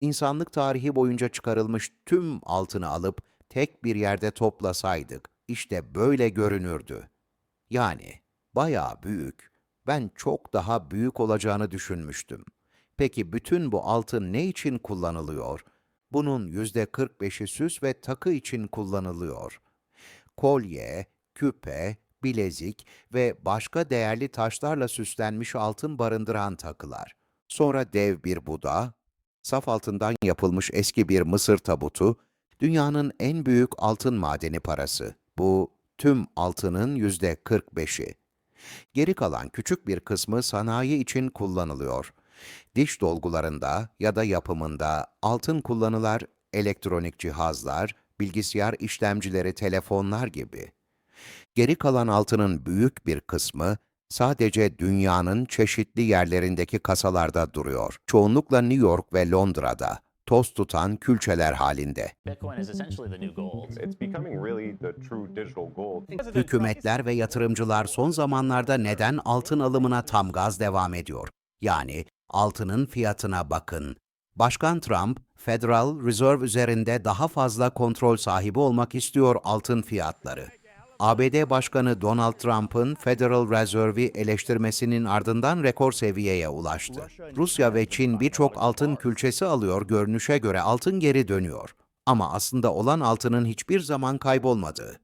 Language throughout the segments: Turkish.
İnsanlık tarihi boyunca çıkarılmış tüm altını alıp tek bir yerde toplasaydık, işte böyle görünürdü. Yani bayağı büyük. Ben çok daha büyük olacağını düşünmüştüm. Peki bütün bu altın ne için kullanılıyor? Bunun yüzde 45'i süs ve takı için kullanılıyor. Kolye, küpe, bilezik ve başka değerli taşlarla süslenmiş altın barındıran takılar. Sonra dev bir Buda, saf altından yapılmış eski bir Mısır tabutu, dünyanın en büyük altın madeni parası. Bu tüm altının yüzde 45'i. Geri kalan küçük bir kısmı sanayi için kullanılıyor. Diş dolgularında ya da yapımında altın kullanılar, elektronik cihazlar, bilgisayar işlemcileri, telefonlar gibi. Geri kalan altının büyük bir kısmı sadece dünyanın çeşitli yerlerindeki kasalarda duruyor. Çoğunlukla New York ve Londra'da, toz tutan külçeler halinde. Hükümetler ve yatırımcılar son zamanlarda neden altın alımına tam gaz devam ediyor? Yani altının fiyatına bakın. Başkan Trump, Federal Reserve üzerinde daha fazla kontrol sahibi olmak istiyor altın fiyatları. ABD Başkanı Donald Trump'ın Federal Reserve'i eleştirmesinin ardından rekor seviyeye ulaştı. Rusya ve Çin birçok altın külçesi alıyor, görünüşe göre altın geri dönüyor. Ama aslında olan altının hiçbir zaman kaybolmadığı.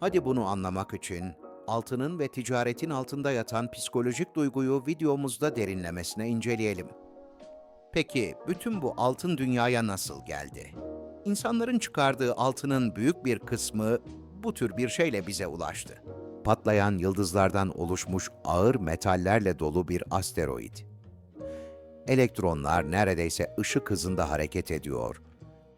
Hadi bunu anlamak için altının ve ticaretin altında yatan psikolojik duyguyu videomuzda derinlemesine inceleyelim. Peki bütün bu altın dünyaya nasıl geldi? İnsanların çıkardığı altının büyük bir kısmı bu tür bir şeyle bize ulaştı. Patlayan yıldızlardan oluşmuş ağır metallerle dolu bir asteroid. Elektronlar neredeyse ışık hızında hareket ediyor.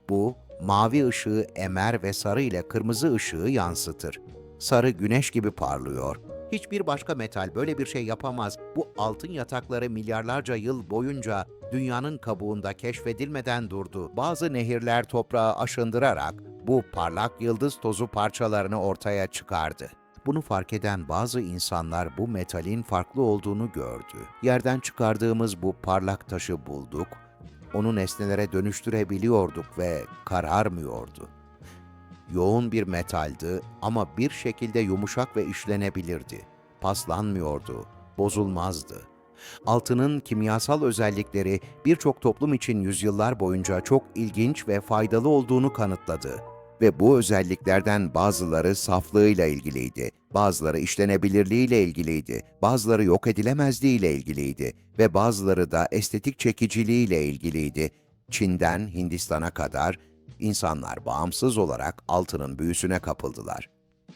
Bu, mavi ışığı emer ve sarı ile kırmızı ışığı yansıtır. Sarı güneş gibi parlıyor. Hiçbir başka metal böyle bir şey yapamaz. Bu altın yatakları milyarlarca yıl boyunca dünyanın kabuğunda keşfedilmeden durdu. Bazı nehirler toprağı aşındırarak bu parlak yıldız tozu parçalarını ortaya çıkardı. Bunu fark eden bazı insanlar bu metalin farklı olduğunu gördü. Yerden çıkardığımız bu parlak taşı bulduk, onu nesnelere dönüştürebiliyorduk ve kararmıyordu. Yoğun bir metaldi ama bir şekilde yumuşak ve işlenebilirdi. Paslanmıyordu, bozulmazdı. Altının kimyasal özellikleri birçok toplum için yüzyıllar boyunca çok ilginç ve faydalı olduğunu kanıtladı. Ve bu özelliklerden bazıları saflığıyla ilgiliydi, bazıları işlenebilirliğiyle ilgiliydi, bazıları yok edilemezliğiyle ilgiliydi ve bazıları da estetik çekiciliğiyle ilgiliydi. Çin'den Hindistan'a kadar insanlar bağımsız olarak altının büyüsüne kapıldılar.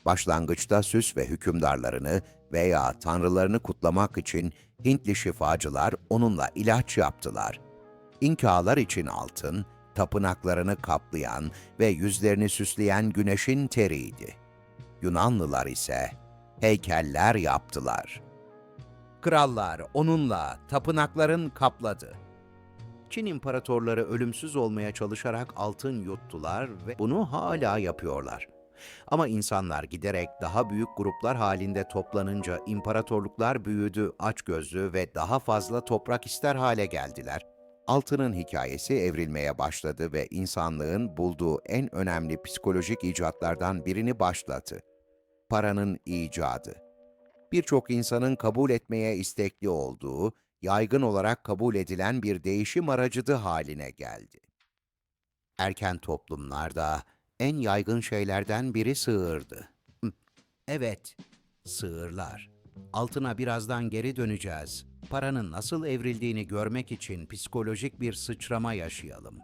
Başlangıçta süs ve hükümdarlarını veya tanrılarını kutlamak için Hintli şifacılar onunla ilaç yaptılar. İnkalar için altın, tapınaklarını kaplayan ve yüzlerini süsleyen güneşin teriydi. Yunanlılar ise heykeller yaptılar. Krallar onunla tapınakların kapladı. Çin imparatorları ölümsüz olmaya çalışarak altın yuttular ve bunu hala yapıyorlar. Ama insanlar giderek daha büyük gruplar halinde toplanınca imparatorluklar büyüdü, açgözlü ve daha fazla toprak ister hale geldiler. Altının hikayesi evrilmeye başladı ve insanlığın bulduğu en önemli psikolojik icatlardan birini başlattı. Paranın icadı. Birçok insanın kabul etmeye istekli olduğu, yaygın olarak kabul edilen bir değişim aracıdı haline geldi. Erken toplumlarda en yaygın şeylerden biri sığırdı. Evet, sığırlar. Altına birazdan geri döneceğiz. Paranın nasıl evrildiğini görmek için psikolojik bir sıçrama yaşayalım.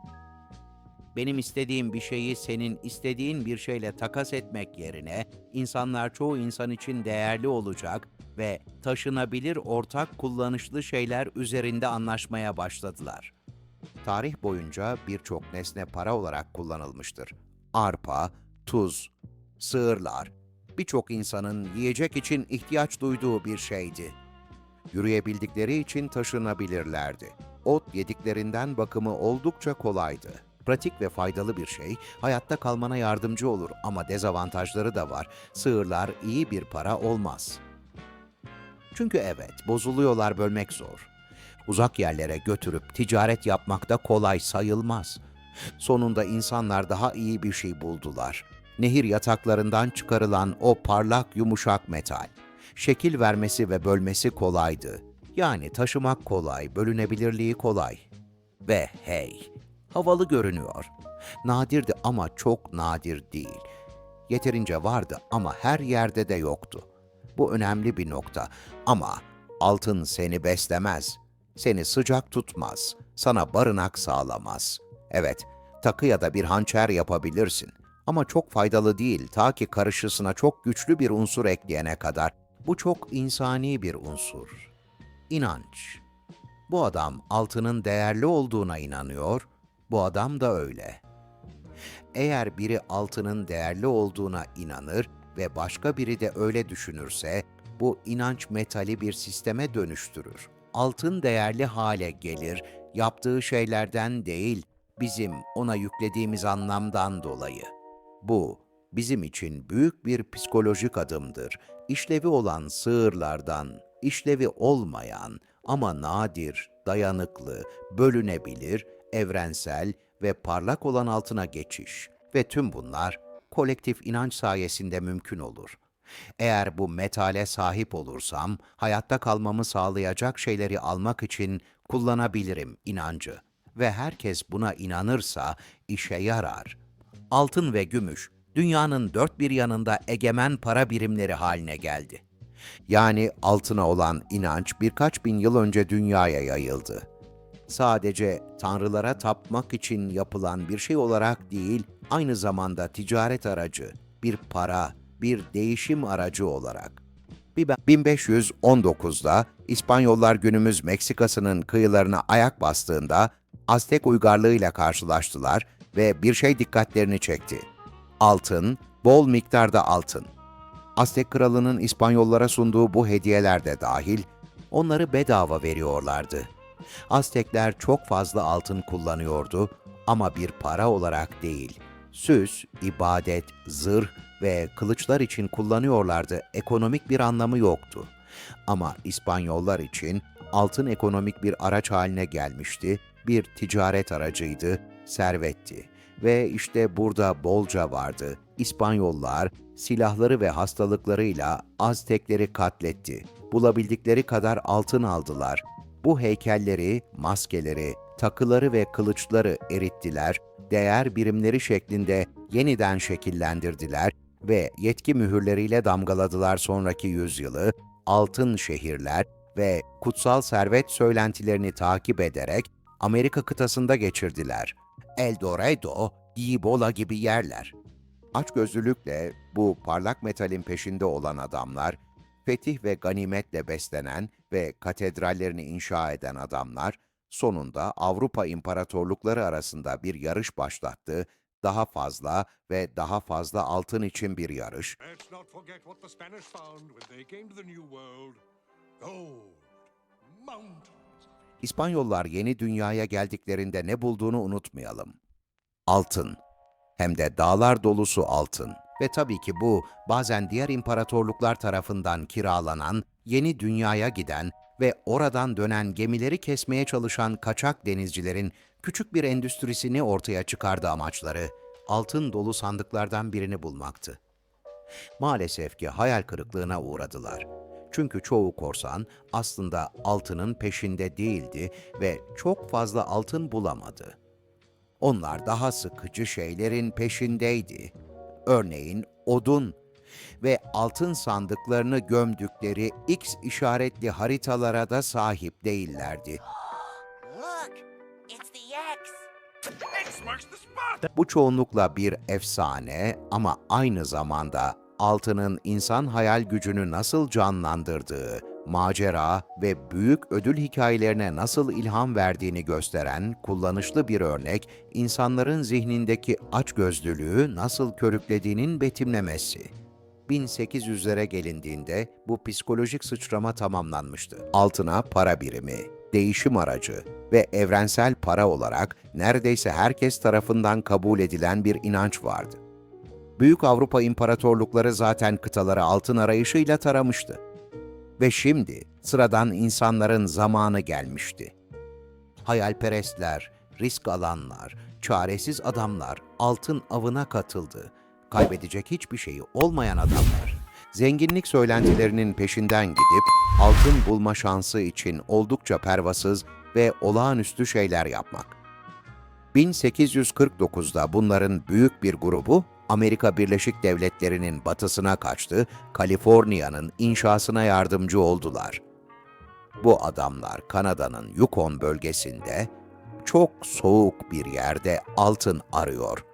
Benim istediğim bir şeyi senin istediğin bir şeyle takas etmek yerine insanlar çoğu insan için değerli olacak ve taşınabilir ortak kullanışlı şeyler üzerinde anlaşmaya başladılar. Tarih boyunca birçok nesne para olarak kullanılmıştır. Arpa, tuz, sığırlar, birçok insanın yiyecek için ihtiyaç duyduğu bir şeydi. Yürüyebildikleri için taşınabilirlerdi. Ot yediklerinden bakımı oldukça kolaydı. Pratik ve faydalı bir şey, hayatta kalmana yardımcı olur ama dezavantajları da var. Sığırlar iyi bir para olmaz. Çünkü evet, bozuluyorlar bölmek zor. Uzak yerlere götürüp ticaret yapmak da kolay sayılmaz. Sonunda insanlar daha iyi bir şey buldular. Nehir yataklarından çıkarılan o parlak yumuşak metal. Şekil vermesi ve bölmesi kolaydı. Yani taşımak kolay, bölünebilirliği kolay. Ve hey, havalı görünüyor. Nadirdi ama çok nadir değil. Yeterince vardı ama her yerde de yoktu. Bu önemli bir nokta ama altın seni beslemez. Seni sıcak tutmaz. Sana barınak sağlamaz. Evet, takı ya da bir hançer yapabilirsin. Ama çok faydalı değil ta ki karışısına çok güçlü bir unsur ekleyene kadar. Bu çok insani bir unsur. İnanç. Bu adam altının değerli olduğuna inanıyor, bu adam da öyle. Eğer biri altının değerli olduğuna inanır ve başka biri de öyle düşünürse, bu inanç metali bir sisteme dönüştürür. Altın değerli hale gelir, yaptığı şeylerden değil, bizim ona yüklediğimiz anlamdan dolayı. Bu, bizim için büyük bir psikolojik adımdır. İşlevi olan sığırlardan, işlevi olmayan ama nadir, dayanıklı, bölünebilir, evrensel ve parlak olan altına geçiş ve tüm bunlar kolektif inanç sayesinde mümkün olur. Eğer bu metale sahip olursam, hayatta kalmamı sağlayacak şeyleri almak için kullanabilirim inancı ve herkes buna inanırsa işe yarar. Altın ve gümüş, dünyanın dört bir yanında egemen para birimleri haline geldi. Yani altına olan inanç birkaç bin yıl önce dünyaya yayıldı sadece tanrılara tapmak için yapılan bir şey olarak değil, aynı zamanda ticaret aracı, bir para, bir değişim aracı olarak. Bir ben- 1519'da İspanyollar günümüz Meksika'sının kıyılarına ayak bastığında Aztek uygarlığıyla karşılaştılar ve bir şey dikkatlerini çekti. Altın, bol miktarda altın. Aztek kralının İspanyollara sunduğu bu hediyeler de dahil, onları bedava veriyorlardı. Aztekler çok fazla altın kullanıyordu ama bir para olarak değil. Süs, ibadet, zırh ve kılıçlar için kullanıyorlardı. Ekonomik bir anlamı yoktu. Ama İspanyollar için altın ekonomik bir araç haline gelmişti, bir ticaret aracıydı, servetti. Ve işte burada bolca vardı. İspanyollar silahları ve hastalıklarıyla Aztekleri katletti. Bulabildikleri kadar altın aldılar. Bu heykelleri, maskeleri, takıları ve kılıçları erittiler, değer birimleri şeklinde yeniden şekillendirdiler ve yetki mühürleriyle damgaladılar sonraki yüzyılı, altın şehirler ve kutsal servet söylentilerini takip ederek Amerika kıtasında geçirdiler. El Dorado, Gibola gibi yerler. Açgözlülükle bu parlak metalin peşinde olan adamlar, fetih ve ganimetle beslenen ve katedrallerini inşa eden adamlar, sonunda Avrupa imparatorlukları arasında bir yarış başlattı, daha fazla ve daha fazla altın için bir yarış. İspanyollar yeni dünyaya geldiklerinde ne bulduğunu unutmayalım. Altın. Hem de dağlar dolusu altın. Ve tabii ki bu bazen diğer imparatorluklar tarafından kiralanan, yeni dünyaya giden ve oradan dönen gemileri kesmeye çalışan kaçak denizcilerin küçük bir endüstrisini ortaya çıkardı amaçları. Altın dolu sandıklardan birini bulmaktı. Maalesef ki hayal kırıklığına uğradılar. Çünkü çoğu korsan aslında altının peşinde değildi ve çok fazla altın bulamadı. Onlar daha sıkıcı şeylerin peşindeydi. Örneğin odun ve altın sandıklarını gömdükleri X işaretli haritalara da sahip değillerdi. Bu çoğunlukla bir efsane ama aynı zamanda altının insan hayal gücünü nasıl canlandırdığı, macera ve büyük ödül hikayelerine nasıl ilham verdiğini gösteren kullanışlı bir örnek, insanların zihnindeki açgözlülüğü nasıl körüklediğinin betimlemesi. 1800'lere gelindiğinde bu psikolojik sıçrama tamamlanmıştı. Altına para birimi, değişim aracı ve evrensel para olarak neredeyse herkes tarafından kabul edilen bir inanç vardı. Büyük Avrupa imparatorlukları zaten kıtaları altın arayışıyla taramıştı. Ve şimdi sıradan insanların zamanı gelmişti. Hayalperestler, risk alanlar, çaresiz adamlar altın avına katıldı. Kaybedecek hiçbir şeyi olmayan adamlar. Zenginlik söylentilerinin peşinden gidip altın bulma şansı için oldukça pervasız ve olağanüstü şeyler yapmak. 1849'da bunların büyük bir grubu Amerika Birleşik Devletleri'nin batısına kaçtı, Kaliforniya'nın inşasına yardımcı oldular. Bu adamlar Kanada'nın Yukon bölgesinde çok soğuk bir yerde altın arıyor.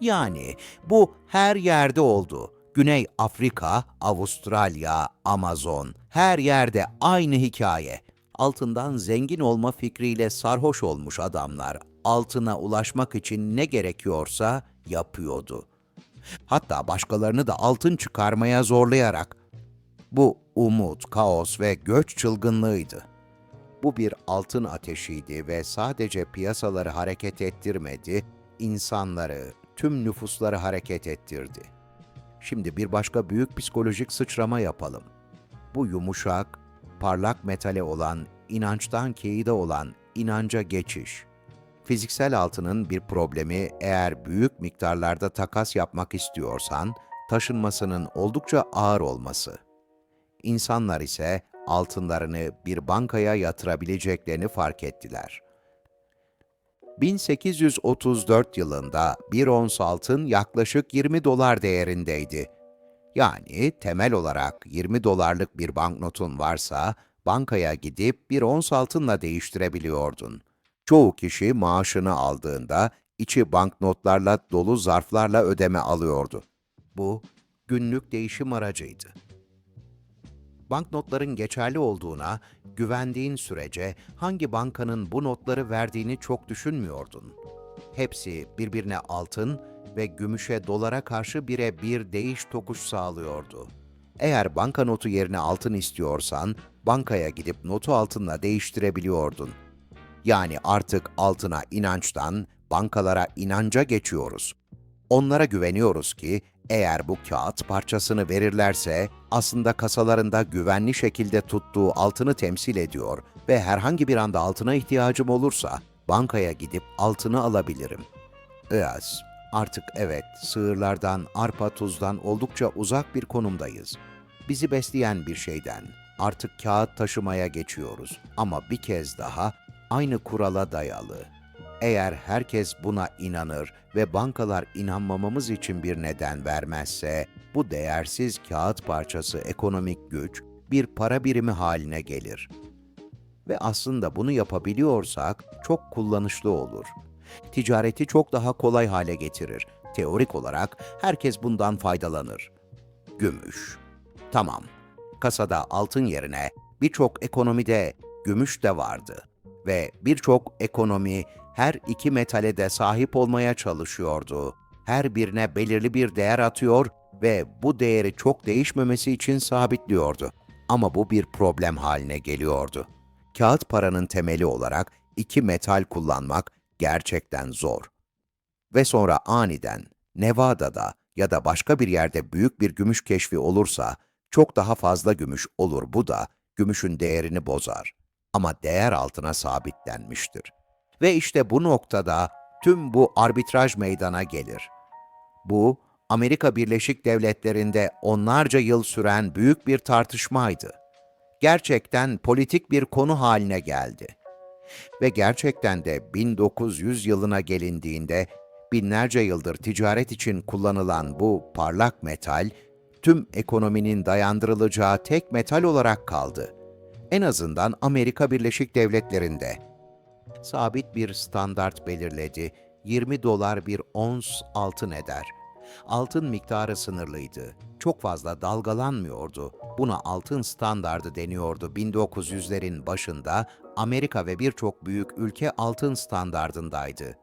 Yani bu her yerde oldu. Güney Afrika, Avustralya, Amazon, her yerde aynı hikaye. Altından zengin olma fikriyle sarhoş olmuş adamlar altına ulaşmak için ne gerekiyorsa yapıyordu. Hatta başkalarını da altın çıkarmaya zorlayarak. Bu umut, kaos ve göç çılgınlığıydı. Bu bir altın ateşiydi ve sadece piyasaları hareket ettirmedi, insanları, tüm nüfusları hareket ettirdi. Şimdi bir başka büyük psikolojik sıçrama yapalım. Bu yumuşak, parlak metale olan, inançtan keyide olan inanca geçiş. Fiziksel altının bir problemi eğer büyük miktarlarda takas yapmak istiyorsan, taşınmasının oldukça ağır olması. İnsanlar ise altınlarını bir bankaya yatırabileceklerini fark ettiler. 1834 yılında bir ons altın yaklaşık 20 dolar değerindeydi. Yani temel olarak 20 dolarlık bir banknotun varsa bankaya gidip bir ons altınla değiştirebiliyordun. Çoğu kişi maaşını aldığında içi banknotlarla dolu zarflarla ödeme alıyordu. Bu günlük değişim aracıydı. Banknotların geçerli olduğuna güvendiğin sürece hangi bankanın bu notları verdiğini çok düşünmüyordun. Hepsi birbirine altın ve gümüşe dolara karşı bire bir değiş tokuş sağlıyordu. Eğer bankanotu yerine altın istiyorsan, bankaya gidip notu altınla değiştirebiliyordun. Yani artık altına inançtan bankalara inanca geçiyoruz. Onlara güveniyoruz ki eğer bu kağıt parçasını verirlerse aslında kasalarında güvenli şekilde tuttuğu altını temsil ediyor ve herhangi bir anda altına ihtiyacım olursa bankaya gidip altını alabilirim. Iyaz, artık evet sığırlardan, arpa tuzdan oldukça uzak bir konumdayız. Bizi besleyen bir şeyden artık kağıt taşımaya geçiyoruz ama bir kez daha aynı kurala dayalı. Eğer herkes buna inanır ve bankalar inanmamamız için bir neden vermezse, bu değersiz kağıt parçası ekonomik güç bir para birimi haline gelir. Ve aslında bunu yapabiliyorsak çok kullanışlı olur. Ticareti çok daha kolay hale getirir. Teorik olarak herkes bundan faydalanır. Gümüş. Tamam. Kasada altın yerine birçok ekonomide gümüş de vardı ve birçok ekonomi her iki metale de sahip olmaya çalışıyordu. Her birine belirli bir değer atıyor ve bu değeri çok değişmemesi için sabitliyordu. Ama bu bir problem haline geliyordu. Kağıt paranın temeli olarak iki metal kullanmak gerçekten zor. Ve sonra aniden Nevada'da ya da başka bir yerde büyük bir gümüş keşfi olursa çok daha fazla gümüş olur bu da gümüşün değerini bozar ama değer altına sabitlenmiştir. Ve işte bu noktada tüm bu arbitraj meydana gelir. Bu, Amerika Birleşik Devletleri'nde onlarca yıl süren büyük bir tartışmaydı. Gerçekten politik bir konu haline geldi. Ve gerçekten de 1900 yılına gelindiğinde binlerce yıldır ticaret için kullanılan bu parlak metal, tüm ekonominin dayandırılacağı tek metal olarak kaldı. En azından Amerika Birleşik Devletleri'nde. Sabit bir standart belirledi. 20 dolar bir ons altın eder. Altın miktarı sınırlıydı. Çok fazla dalgalanmıyordu. Buna altın standardı deniyordu 1900'lerin başında. Amerika ve birçok büyük ülke altın standardındaydı.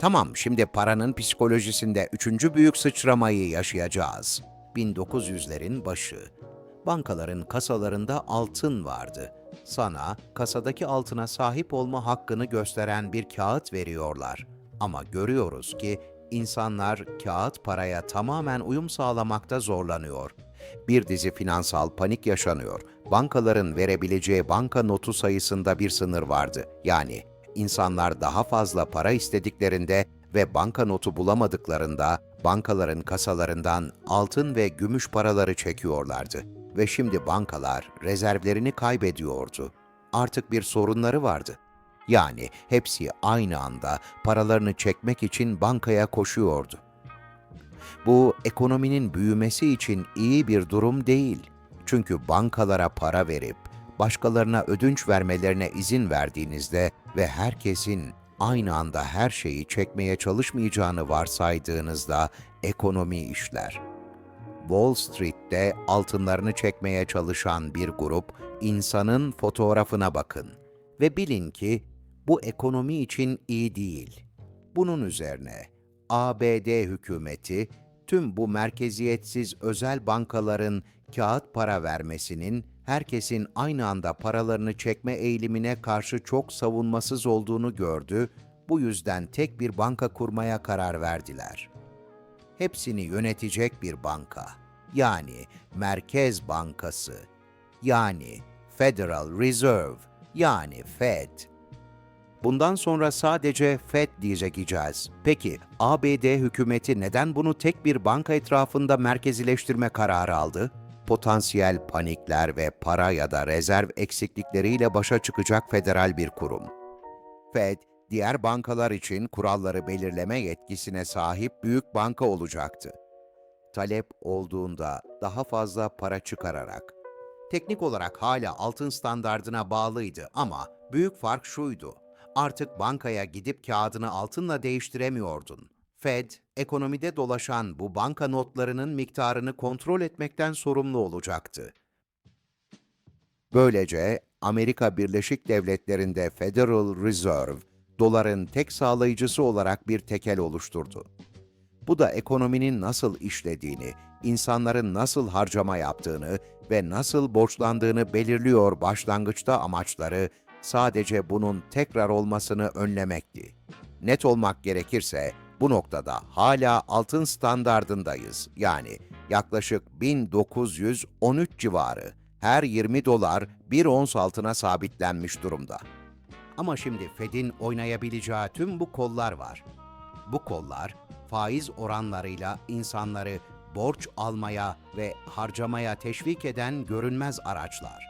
Tamam, şimdi paranın psikolojisinde üçüncü büyük sıçramayı yaşayacağız. 1900'lerin başı. Bankaların kasalarında altın vardı. Sana kasadaki altına sahip olma hakkını gösteren bir kağıt veriyorlar. Ama görüyoruz ki insanlar kağıt paraya tamamen uyum sağlamakta zorlanıyor. Bir dizi finansal panik yaşanıyor. Bankaların verebileceği banka notu sayısında bir sınır vardı. Yani insanlar daha fazla para istediklerinde ve banka notu bulamadıklarında bankaların kasalarından altın ve gümüş paraları çekiyorlardı. Ve şimdi bankalar rezervlerini kaybediyordu. Artık bir sorunları vardı. Yani hepsi aynı anda paralarını çekmek için bankaya koşuyordu. Bu ekonominin büyümesi için iyi bir durum değil. Çünkü bankalara para verip başkalarına ödünç vermelerine izin verdiğinizde ve herkesin aynı anda her şeyi çekmeye çalışmayacağını varsaydığınızda ekonomi işler. Wall Street'te altınlarını çekmeye çalışan bir grup insanın fotoğrafına bakın ve bilin ki bu ekonomi için iyi değil. Bunun üzerine ABD hükümeti tüm bu merkeziyetsiz özel bankaların kağıt para vermesinin herkesin aynı anda paralarını çekme eğilimine karşı çok savunmasız olduğunu gördü. Bu yüzden tek bir banka kurmaya karar verdiler hepsini yönetecek bir banka. Yani Merkez Bankası. Yani Federal Reserve. Yani Fed. Bundan sonra sadece Fed diyeceğiz. Peki ABD hükümeti neden bunu tek bir banka etrafında merkezileştirme kararı aldı? Potansiyel panikler ve para ya da rezerv eksiklikleriyle başa çıkacak federal bir kurum. Fed, diğer bankalar için kuralları belirleme yetkisine sahip büyük banka olacaktı. Talep olduğunda daha fazla para çıkararak. Teknik olarak hala altın standardına bağlıydı ama büyük fark şuydu. Artık bankaya gidip kağıdını altınla değiştiremiyordun. Fed, ekonomide dolaşan bu banka notlarının miktarını kontrol etmekten sorumlu olacaktı. Böylece Amerika Birleşik Devletleri'nde Federal Reserve, doların tek sağlayıcısı olarak bir tekel oluşturdu. Bu da ekonominin nasıl işlediğini, insanların nasıl harcama yaptığını ve nasıl borçlandığını belirliyor başlangıçta amaçları sadece bunun tekrar olmasını önlemekti. Net olmak gerekirse bu noktada hala altın standardındayız. Yani yaklaşık 1913 civarı her 20 dolar bir ons altına sabitlenmiş durumda. Ama şimdi Fed'in oynayabileceği tüm bu kollar var. Bu kollar faiz oranlarıyla insanları borç almaya ve harcamaya teşvik eden görünmez araçlar.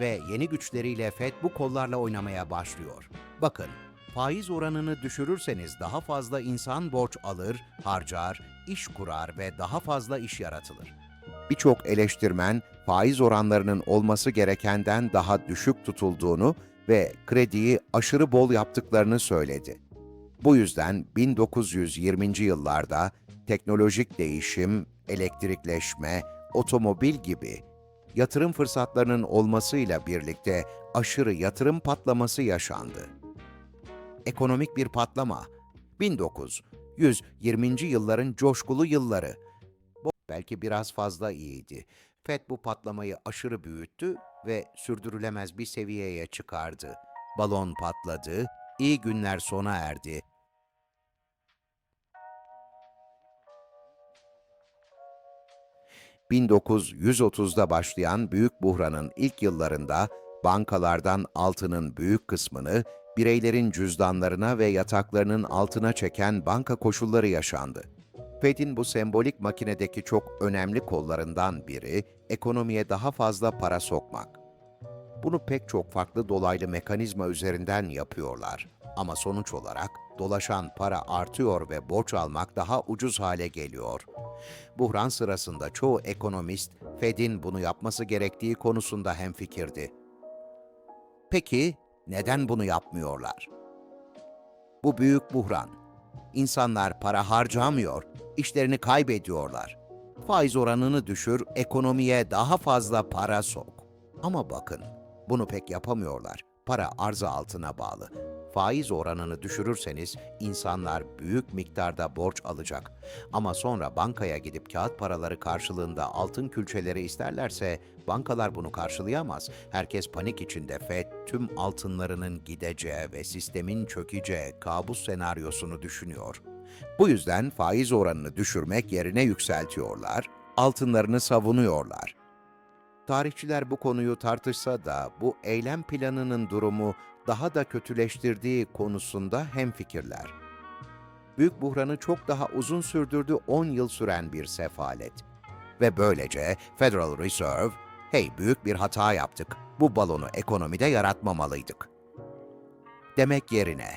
Ve yeni güçleriyle Fed bu kollarla oynamaya başlıyor. Bakın, faiz oranını düşürürseniz daha fazla insan borç alır, harcar, iş kurar ve daha fazla iş yaratılır. Birçok eleştirmen faiz oranlarının olması gerekenden daha düşük tutulduğunu ve krediyi aşırı bol yaptıklarını söyledi. Bu yüzden 1920. yıllarda teknolojik değişim, elektrikleşme, otomobil gibi yatırım fırsatlarının olmasıyla birlikte aşırı yatırım patlaması yaşandı. Ekonomik bir patlama. 1920. yılların coşkulu yılları. Belki biraz fazla iyiydi. FED bu patlamayı aşırı büyüttü ve sürdürülemez bir seviyeye çıkardı. Balon patladı, iyi günler sona erdi. ...1930'da başlayan büyük buhranın ilk yıllarında bankalardan altının büyük kısmını bireylerin cüzdanlarına ve yataklarının altına çeken banka koşulları yaşandı. Fed'in bu sembolik makinedeki çok önemli kollarından biri ekonomiye daha fazla para sokmak. Bunu pek çok farklı dolaylı mekanizma üzerinden yapıyorlar. Ama sonuç olarak dolaşan para artıyor ve borç almak daha ucuz hale geliyor. Buhran sırasında çoğu ekonomist Fed'in bunu yapması gerektiği konusunda hemfikirdi. Peki neden bunu yapmıyorlar? Bu büyük buhran. İnsanlar para harcamıyor, işlerini kaybediyorlar. Faiz oranını düşür, ekonomiye daha fazla para sok. Ama bakın, bunu pek yapamıyorlar. Para arzı altına bağlı. Faiz oranını düşürürseniz insanlar büyük miktarda borç alacak. Ama sonra bankaya gidip kağıt paraları karşılığında altın külçeleri isterlerse bankalar bunu karşılayamaz. Herkes panik içinde Fed tüm altınlarının gideceği ve sistemin çökeceği kabus senaryosunu düşünüyor. Bu yüzden faiz oranını düşürmek yerine yükseltiyorlar altınlarını savunuyorlar. Tarihçiler bu konuyu tartışsa da bu eylem planının durumu daha da kötüleştirdiği konusunda hemfikirler. Büyük buhranı çok daha uzun sürdürdü 10 yıl süren bir sefalet. Ve böylece Federal Reserve, hey büyük bir hata yaptık, bu balonu ekonomide yaratmamalıydık. Demek yerine,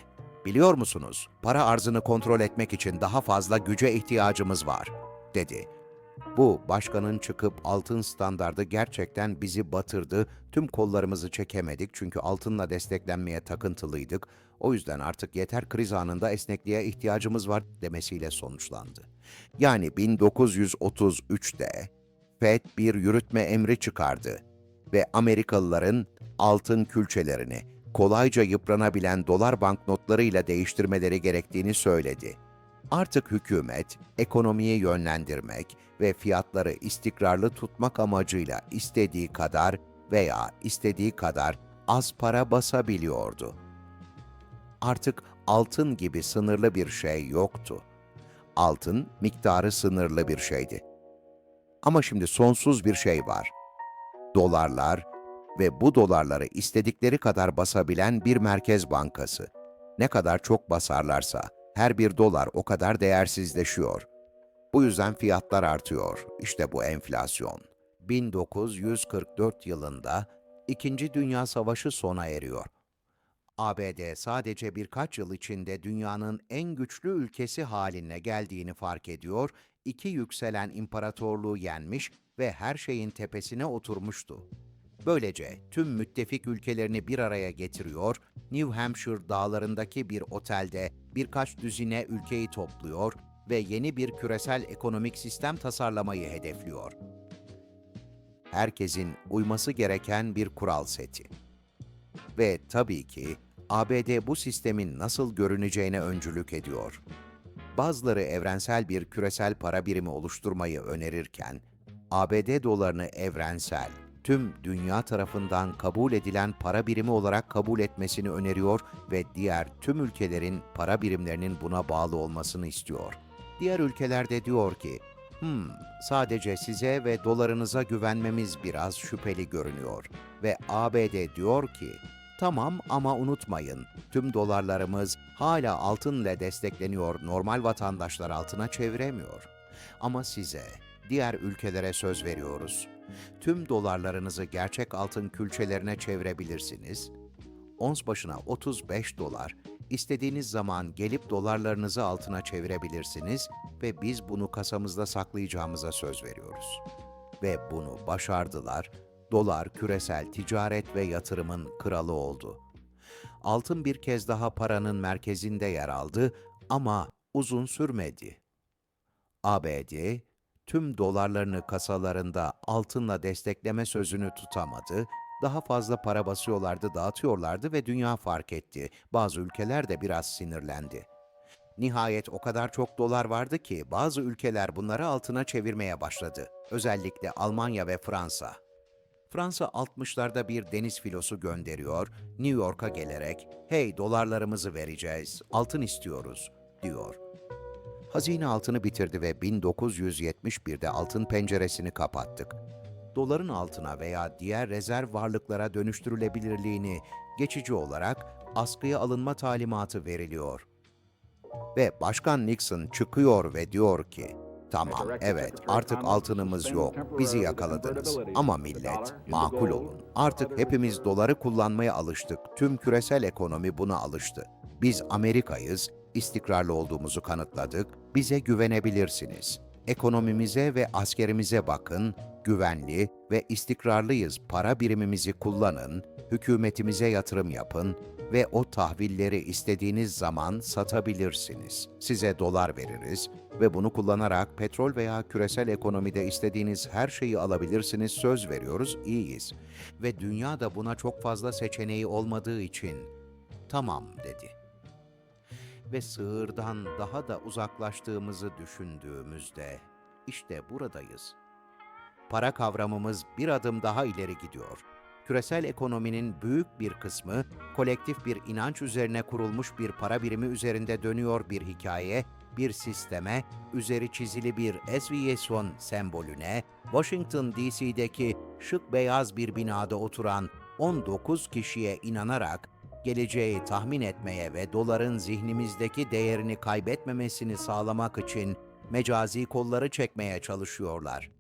biliyor musunuz, para arzını kontrol etmek için daha fazla güce ihtiyacımız var, dedi. Bu başkanın çıkıp altın standardı gerçekten bizi batırdı. Tüm kollarımızı çekemedik çünkü altınla desteklenmeye takıntılıydık. O yüzden artık yeter kriz anında esnekliğe ihtiyacımız var demesiyle sonuçlandı. Yani 1933'te FED bir yürütme emri çıkardı ve Amerikalıların altın külçelerini kolayca yıpranabilen dolar banknotlarıyla değiştirmeleri gerektiğini söyledi. Artık hükümet ekonomiyi yönlendirmek ve fiyatları istikrarlı tutmak amacıyla istediği kadar veya istediği kadar az para basabiliyordu. Artık altın gibi sınırlı bir şey yoktu. Altın miktarı sınırlı bir şeydi. Ama şimdi sonsuz bir şey var. Dolarlar ve bu dolarları istedikleri kadar basabilen bir merkez bankası. Ne kadar çok basarlarsa her bir dolar o kadar değersizleşiyor. Bu yüzden fiyatlar artıyor. İşte bu enflasyon. 1944 yılında İkinci Dünya Savaşı sona eriyor. ABD sadece birkaç yıl içinde dünyanın en güçlü ülkesi haline geldiğini fark ediyor, iki yükselen imparatorluğu yenmiş ve her şeyin tepesine oturmuştu. Böylece tüm müttefik ülkelerini bir araya getiriyor, New Hampshire dağlarındaki bir otelde birkaç düzine ülkeyi topluyor ve yeni bir küresel ekonomik sistem tasarlamayı hedefliyor. Herkesin uyması gereken bir kural seti. Ve tabii ki ABD bu sistemin nasıl görüneceğine öncülük ediyor. Bazıları evrensel bir küresel para birimi oluşturmayı önerirken, ABD dolarını evrensel, tüm dünya tarafından kabul edilen para birimi olarak kabul etmesini öneriyor ve diğer tüm ülkelerin para birimlerinin buna bağlı olmasını istiyor. Diğer ülkeler de diyor ki, hmm, sadece size ve dolarınıza güvenmemiz biraz şüpheli görünüyor. Ve ABD diyor ki, tamam ama unutmayın, tüm dolarlarımız hala altınla destekleniyor, normal vatandaşlar altına çeviremiyor. Ama size, diğer ülkelere söz veriyoruz. Tüm dolarlarınızı gerçek altın külçelerine çevirebilirsiniz. Ons başına 35 dolar, istediğiniz zaman gelip dolarlarınızı altına çevirebilirsiniz ve biz bunu kasamızda saklayacağımıza söz veriyoruz. Ve bunu başardılar. Dolar küresel ticaret ve yatırımın kralı oldu. Altın bir kez daha paranın merkezinde yer aldı ama uzun sürmedi. ABD tüm dolarlarını kasalarında altınla destekleme sözünü tutamadı, daha fazla para basıyorlardı, dağıtıyorlardı ve dünya fark etti. Bazı ülkeler de biraz sinirlendi. Nihayet o kadar çok dolar vardı ki bazı ülkeler bunları altına çevirmeye başladı. Özellikle Almanya ve Fransa. Fransa 60'larda bir deniz filosu gönderiyor, New York'a gelerek "Hey dolarlarımızı vereceğiz, altın istiyoruz." diyor. Hazine altını bitirdi ve 1971'de altın penceresini kapattık. Doların altına veya diğer rezerv varlıklara dönüştürülebilirliğini geçici olarak askıya alınma talimatı veriliyor. Ve Başkan Nixon çıkıyor ve diyor ki, Tamam, evet, artık altınımız yok, bizi yakaladınız. Ama millet, makul olun. Artık hepimiz doları kullanmaya alıştık. Tüm küresel ekonomi buna alıştı. Biz Amerika'yız, istikrarlı olduğumuzu kanıtladık, bize güvenebilirsiniz. Ekonomimize ve askerimize bakın, güvenli ve istikrarlıyız para birimimizi kullanın, hükümetimize yatırım yapın ve o tahvilleri istediğiniz zaman satabilirsiniz. Size dolar veririz ve bunu kullanarak petrol veya küresel ekonomide istediğiniz her şeyi alabilirsiniz söz veriyoruz, iyiyiz. Ve dünya da buna çok fazla seçeneği olmadığı için tamam dedi ve sığırdan daha da uzaklaştığımızı düşündüğümüzde işte buradayız. Para kavramımız bir adım daha ileri gidiyor. Küresel ekonominin büyük bir kısmı kolektif bir inanç üzerine kurulmuş bir para birimi üzerinde dönüyor bir hikaye bir sisteme, üzeri çizili bir SVS-1 sembolüne, Washington DC'deki şık beyaz bir binada oturan 19 kişiye inanarak geleceği tahmin etmeye ve doların zihnimizdeki değerini kaybetmemesini sağlamak için mecazi kolları çekmeye çalışıyorlar.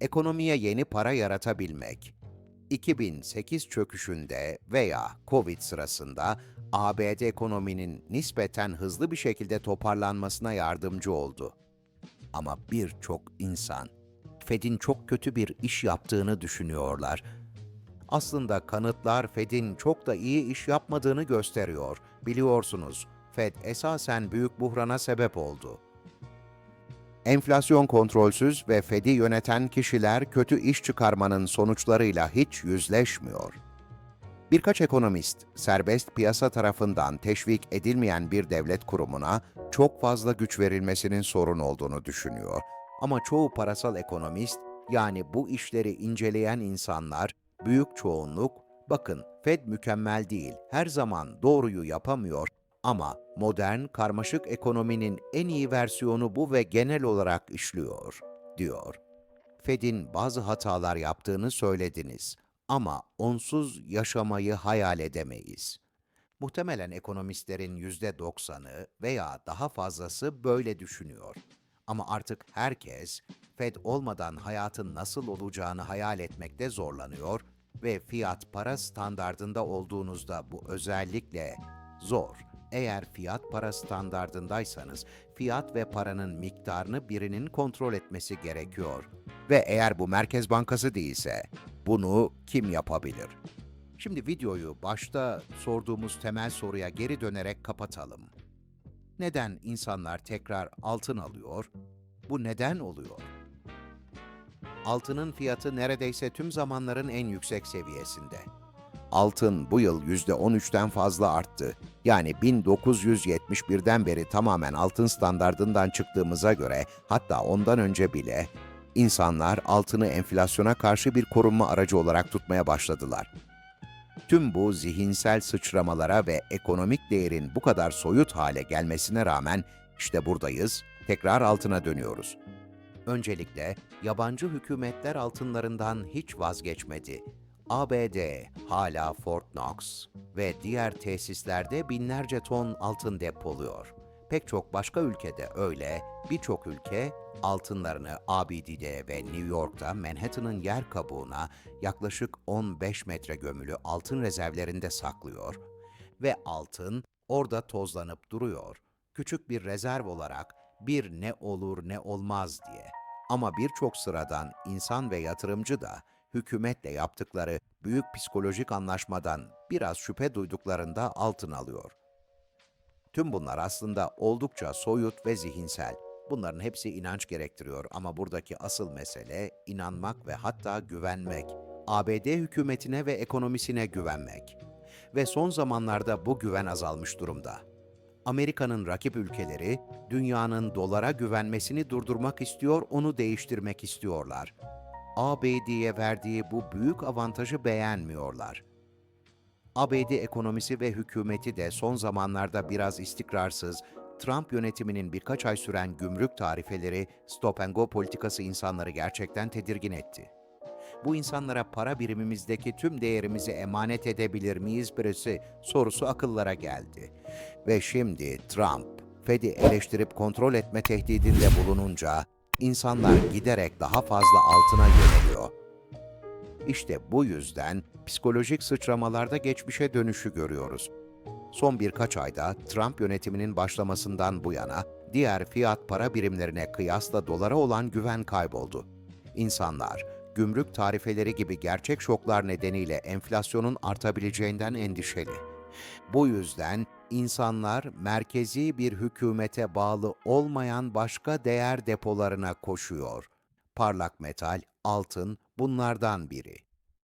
Ekonomiye yeni para yaratabilmek, 2008 çöküşünde veya Covid sırasında ABD ekonominin nispeten hızlı bir şekilde toparlanmasına yardımcı oldu. Ama birçok insan Fed'in çok kötü bir iş yaptığını düşünüyorlar. Aslında kanıtlar Fed'in çok da iyi iş yapmadığını gösteriyor. Biliyorsunuz, Fed esasen büyük buhrana sebep oldu. Enflasyon kontrolsüz ve Fed'i yöneten kişiler kötü iş çıkarmanın sonuçlarıyla hiç yüzleşmiyor. Birkaç ekonomist, serbest piyasa tarafından teşvik edilmeyen bir devlet kurumuna çok fazla güç verilmesinin sorun olduğunu düşünüyor. Ama çoğu parasal ekonomist, yani bu işleri inceleyen insanlar, büyük çoğunluk, bakın Fed mükemmel değil, her zaman doğruyu yapamıyor ama modern, karmaşık ekonominin en iyi versiyonu bu ve genel olarak işliyor, diyor. Fed'in bazı hatalar yaptığını söylediniz ama onsuz yaşamayı hayal edemeyiz. Muhtemelen ekonomistlerin yüzde doksanı veya daha fazlası böyle düşünüyor. Ama artık herkes Fed olmadan hayatın nasıl olacağını hayal etmekte zorlanıyor ve fiyat para standardında olduğunuzda bu özellikle zor. Eğer fiyat para standardındaysanız fiyat ve paranın miktarını birinin kontrol etmesi gerekiyor. Ve eğer bu Merkez Bankası değilse bunu kim yapabilir? Şimdi videoyu başta sorduğumuz temel soruya geri dönerek kapatalım. Neden insanlar tekrar altın alıyor? Bu neden oluyor? Altının fiyatı neredeyse tüm zamanların en yüksek seviyesinde. Altın bu yıl %13'ten fazla arttı. Yani 1971'den beri tamamen altın standardından çıktığımıza göre hatta ondan önce bile insanlar altını enflasyona karşı bir korunma aracı olarak tutmaya başladılar. Tüm bu zihinsel sıçramalara ve ekonomik değerin bu kadar soyut hale gelmesine rağmen işte buradayız, tekrar altına dönüyoruz. Öncelikle yabancı hükümetler altınlarından hiç vazgeçmedi. ABD hala Fort Knox ve diğer tesislerde binlerce ton altın depoluyor. Pek çok başka ülkede öyle, birçok ülke altınlarını ABD'de ve New York'ta Manhattan'ın yer kabuğuna yaklaşık 15 metre gömülü altın rezervlerinde saklıyor ve altın orada tozlanıp duruyor. Küçük bir rezerv olarak bir ne olur ne olmaz diye. Ama birçok sıradan insan ve yatırımcı da hükümetle yaptıkları büyük psikolojik anlaşmadan biraz şüphe duyduklarında altın alıyor. Tüm bunlar aslında oldukça soyut ve zihinsel. Bunların hepsi inanç gerektiriyor ama buradaki asıl mesele inanmak ve hatta güvenmek. ABD hükümetine ve ekonomisine güvenmek. Ve son zamanlarda bu güven azalmış durumda. Amerika'nın rakip ülkeleri dünyanın dolara güvenmesini durdurmak istiyor, onu değiştirmek istiyorlar. ABD'ye verdiği bu büyük avantajı beğenmiyorlar. ABD ekonomisi ve hükümeti de son zamanlarda biraz istikrarsız, Trump yönetiminin birkaç ay süren gümrük tarifeleri, stop and go politikası insanları gerçekten tedirgin etti. Bu insanlara para birimimizdeki tüm değerimizi emanet edebilir miyiz birisi sorusu akıllara geldi. Ve şimdi Trump, Fed'i eleştirip kontrol etme tehdidinde bulununca insanlar giderek daha fazla altına yöneliyor. İşte bu yüzden psikolojik sıçramalarda geçmişe dönüşü görüyoruz. Son birkaç ayda Trump yönetiminin başlamasından bu yana diğer fiyat para birimlerine kıyasla dolara olan güven kayboldu. İnsanlar gümrük tarifeleri gibi gerçek şoklar nedeniyle enflasyonun artabileceğinden endişeli. Bu yüzden insanlar merkezi bir hükümete bağlı olmayan başka değer depolarına koşuyor. Parlak metal, altın bunlardan biri.